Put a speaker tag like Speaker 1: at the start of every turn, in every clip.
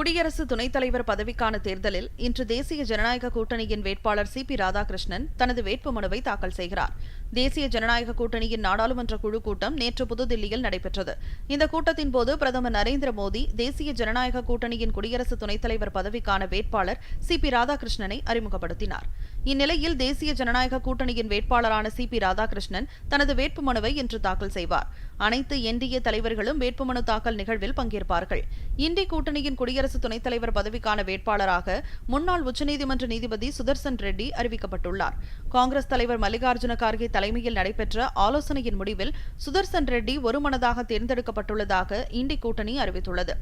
Speaker 1: குடியரசு துணைத் தலைவர் பதவிக்கான தேர்தலில் இன்று தேசிய ஜனநாயக கூட்டணியின் வேட்பாளர் சி பி ராதாகிருஷ்ணன் தனது வேட்புமனுவை தாக்கல் செய்கிறார். தேசிய ஜனநாயக கூட்டணியின் நாடாளுமன்ற குழு கூட்டம் நேற்று புதுதில்லியில் நடைபெற்றது. இந்த கூட்டத்தின் போது பிரதமர் நரேந்திர மோடி தேசிய ஜனநாயக கூட்டணியின் குடியரசு துணைத் தலைவர் பதவிக்கான வேட்பாளர் சி. பி. ராதாகிருஷ்ணனை அறிமுகப்படுத்தினார். இந்நிலையில் தேசிய ஜனநாயக கூட்டணியின் வேட்பாளரான சி. பி. ராதாகிருஷ்ணன் தனது வேட்புமனுவை இன்று தாக்கல் செய்வார். அனைத்து என்டிஏ தலைவர்களும் வேட்புமனு தாக்கல் நிகழ்வில் பங்கேற்பார்கள். இந்தி கூட்டணியின் குடியரசு துணைத் தலைவர் பதவிக்கான வேட்பாளராக முன்னாள் உச்சநீதிமன்ற நீதிபதி சுதர்சன் ரெட்டி அறிவிக்கப்பட்டுள்ளார். காங்கிரஸ் தலைவர் மல்லிகார்ஜுன கார்கே தலைமையில் நடைபெற்ற ஆலோசனையின் முடிவில் சுதர்சன் ரெட்டி ஒருமனதாக தேர்ந்தெடுக்கப்பட்டுள்ளதாக இண்டி கூட்டணி அறிவித்துள்ளது.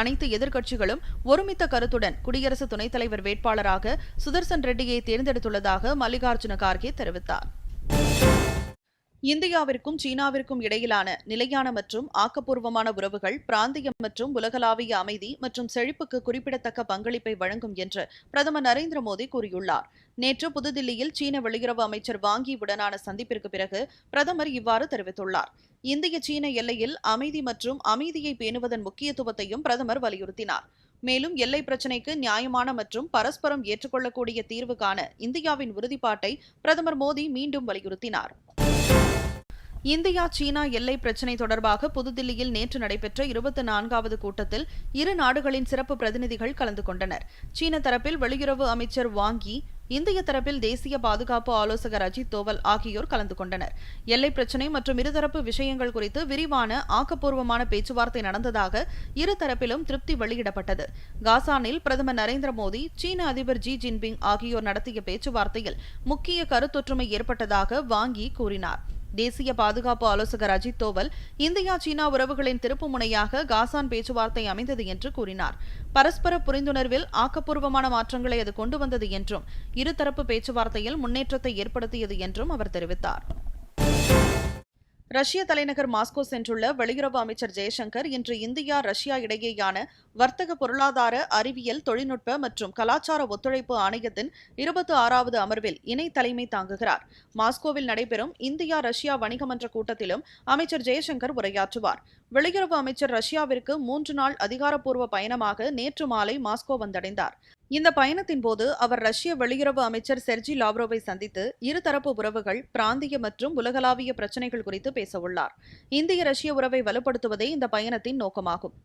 Speaker 1: அனைத்து எதிர்க்கட்சிகளும் ஒருமித்த கருத்துடன் குடியரசு துணைத் தலைவர் வேட்பாளராக சுதர்சன் ரெட்டியை தேர்ந்தெடுத்துள்ளதாக மல்லிகார்ஜுன கார்கே தெரிவித்தார். இந்தியாவிற்கும் சீனாவிற்கும் இடையிலான நிலையான மற்றும் ஆக்கப்பூர்வமான உறவுகள் பிராந்திய மற்றும் உலகளாவிய அமைதி மற்றும் செழிப்புக்கு குறிப்பிடத்தக்க பங்களிப்பை வழங்கும் என்று பிரதமர் நரேந்திர மோடி கூறியுள்ளார். நேற்று புதுதில்லியில் சீன வெளியுறவு அமைச்சர் வாங்கி உடனான சந்திப்பிற்கு பிறகு பிரதமர் இவ்வாறு தெரிவித்துள்ளார். இந்திய சீன எல்லையில் அமைதி மற்றும் அமைதியை பேணுவதன் முக்கியத்துவத்தையும் பிரதமர் வலியுறுத்தினார். மேலும் எல்லை பிரச்சினைக்கு நியாயமான மற்றும் பரஸ்பரம் ஏற்றுக்கொள்ளக்கூடிய தீர்வு காண இந்தியாவின் உறுதிப்பாட்டை பிரதமர் மோடி மீண்டும் வலியுறுத்தினார். இந்தியா சீனா எல்லை பிரச்சினை தொடர்பாக புதுதில்லியில் நேற்று நடைபெற்ற இருபத்தி நான்காவது கூட்டத்தில் இரு நாடுகளின் சிறப்பு பிரதிநிதிகள் கலந்து கொண்டனர். சீன தரப்பில் வெளியுறவு அமைச்சர் வாங்கி இந்திய தரப்பில் தேசிய பாதுகாப்பு ஆலோசகர் அஜித் தோவல் ஆகியோர் கலந்து கொண்டனர். எல்லை பிரச்சினை மற்றும் இருதரப்பு விஷயங்கள் குறித்து விரிவான ஆக்கப்பூர்வமான பேச்சுவார்த்தை நடந்ததாக இரு தரப்பிலும் திருப்தி வெளியிடப்பட்டது. காசானில் பிரதமர் நரேந்திர மோடி சீன அதிபர் ஜி ஜின்பிங் ஆகியோர் நடத்திய பேச்சுவார்த்தையில் முக்கிய கருத்தொற்றுமை ஏற்பட்டதாக வாங்கி கூறினார். தேசிய பாதுகாப்பு ஆலோசகர் அஜித் தோவல் இந்தியா சீனா உறவுகளின் திருப்பு முனையாக காசான் பேச்சுவார்த்தை அமைந்தது என்று கூறினார். பரஸ்பர புரிந்துணர்வில் ஆக்கப்பூர்வமான மாற்றங்களை அது கொண்டு வந்தது என்றும் இருதரப்பு பேச்சுவார்த்தையில் முன்னேற்றத்தை ஏற்படுத்தியது என்றும் அவர் தெரிவித்தார். ரஷ்ய தலைநகர் மாஸ்கோ சென்றுள்ள வெளியுறவு அமைச்சர் ஜெய்சங்கர் இன்று இந்தியா ரஷ்யா இடையேயான வர்த்தக பொருளாதார அறிவியல் தொழில்நுட்ப மற்றும் கலாச்சார ஒத்துழைப்பு ஆணையத்தின் இருபத்தி ஆறாவது அமர்வில் இணை தலைமை தாங்குகிறார். மாஸ்கோவில் நடைபெறும் இந்தியா ரஷ்யா வணிக மன்ற கூட்டத்திலும் அமைச்சர் ஜெய்சங்கர் உரையாற்றுவார். வெளியுறவு அமைச்சர் ரஷ்யாவிற்கு மூன்று நாள் அதிகாரப்பூர்வ பயணமாக நேற்று மாலை மாஸ்கோ வந்தடைந்தார். இந்த பயணத்தின் போது அவர் ரஷ்ய வெளியுறவு அமைச்சர் செர்ஜி லாவ்ரோவை சந்தித்து இருதரப்பு உறவுகள் பிராந்திய மற்றும் உலகளாவிய பிரச்சினைகள் குறித்து பேசவுள்ளார் இந்திய ரஷ்ய உறவை வலுப்படுத்துவதே இந்த பயணத்தின் நோக்கமாகும்.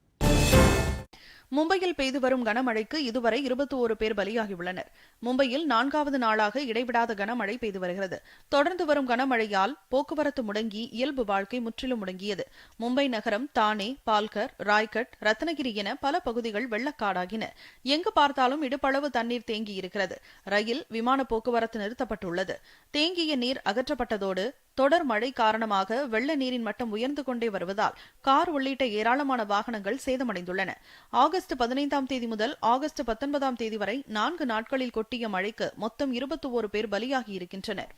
Speaker 1: மும்பையில் பெய்து வரும் கனமழைக்கு இதுவரை இருபத்தி ஒரு பேர் பலியாகியுள்ளனர். மும்பையில் நான்காவது நாளாக இடைவிடாத கனமழை பெய்து வருகிறது. தொடர்ந்து வரும் கனமழையால் போக்குவரத்து முடங்கி இயல்பு வாழ்க்கை முற்றிலும் முடங்கியது. மும்பை நகரம் தானே பால்கர் ராய்கட் ரத்னகிரி என பல பகுதிகள் வெள்ளக்காடாகின. எங்கு பார்த்தாலும் இடுப்பளவு தண்ணீர் தேங்கியிருக்கிறது. ரயில் விமான போக்குவரத்து நிறுத்தப்பட்டுள்ளது. தேங்கிய நீர் அகற்றப்பட்டதோடு தொடர் மழை காரணமாக வெள்ள நீரின் மட்டம் உயர்ந்து கொண்டே வருவதால் கார் உள்ளிட்ட ஏராளமான வாகனங்கள் சேதமடைந்துள்ளன. ஆகஸ்ட் பதினைந்தாம் தேதி முதல் ஆகஸ்ட் பத்தொன்பதாம் தேதி வரை நான்கு நாட்களில் கொட்டிய மழைக்கு மொத்தம் இருபத்தி ஓரு பேர் பலியாகியிருக்கின்றனர்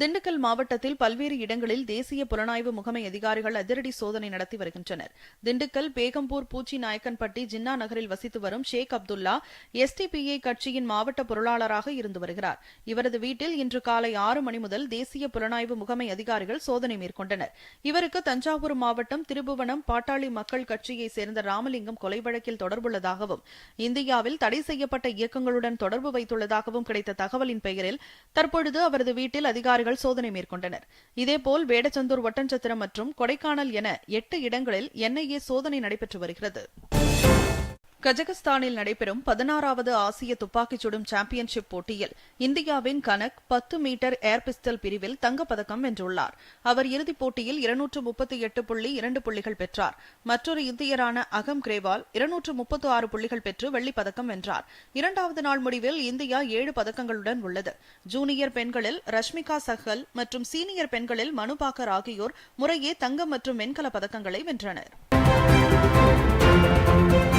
Speaker 1: திண்டுக்கல் மாவட்டத்தில் பல்வேறு இடங்களில் தேசிய புலனாய்வு முகமை அதிகாரிகள் அதிரடி சோதனை நடத்தி வருகின்றனர். திண்டுக்கல் பேகம்பூர் பூச்சி நாயக்கன்பட்டி ஜின்னா நகரில் வசித்து வரும் ஷேக் அப்துல்லா எஸ்டிபிஐ கட்சியின் மாவட்ட பொருளாளராக இருந்து வருகிறார். இவரது வீட்டில் இன்று காலை ஆறு மணி முதல் தேசிய புலனாய்வு முகமை அதிகாரிகள் சோதனை மேற்கொண்டனர். இவருக்கு தஞ்சாவூர் மாவட்டம் திருபுவனம் பாட்டாளி மக்கள் கட்சியைச் சேர்ந்த ராமலிங்கம் கொலை வழக்கில் தொடர்புள்ளதாகவும் இந்தியாவில் தடை செய்யப்பட்ட இயக்கங்களுடன் தொடர்பு வைத்துள்ளதாகவும் கிடைத்த தகவலின் பெயரில் தற்பொழுது அவரது வீட்டில் அதிகாரிகள் அதிகாரிகள் சோதனை மேற்கொண்டனர். இதேபோல் வேடச்சந்தூர் ஒட்டன்சத்திரம் மற்றும் கொடைக்கானல் என எட்டு இடங்களில் என்ஐஏ சோதனை நடைபெற்று வருகிறது. கஜகஸ்தானில் நடைபெறும் பதினாறாவது ஆசிய துப்பாக்கிச் சுடும் சாம்பியன்ஷிப் போட்டியில் இந்தியாவின் கனக் பத்து மீட்டர் ஏர் பிஸ்டல் பிரிவில் தங்கப்பதக்கம் வென்றுள்ளார். அவர் இறுதிப் போட்டியில் இருநூற்று முப்பத்தி எட்டு புள்ளி இரண்டு புள்ளிகள் பெற்றார். மற்றொரு இந்தியரான அகம் கிரேவால் இருநூற்று முப்பத்து ஆறு புள்ளிகள் பெற்று வெள்ளிப்பதக்கம் வென்றார். இரண்டாவது நாள் முடிவில் இந்தியா ஏழு பதக்கங்களுடன் உள்ளது. ஜூனியர் பெண்களில் ரஷ்மிகா சஹல் மற்றும் சீனியர் பெண்களில் மனுபாக்கர் ஆகியோர் முறையே தங்கம் மற்றும் வெண்கல பதக்கங்களை வென்றனர்.
Speaker 2: Thank you.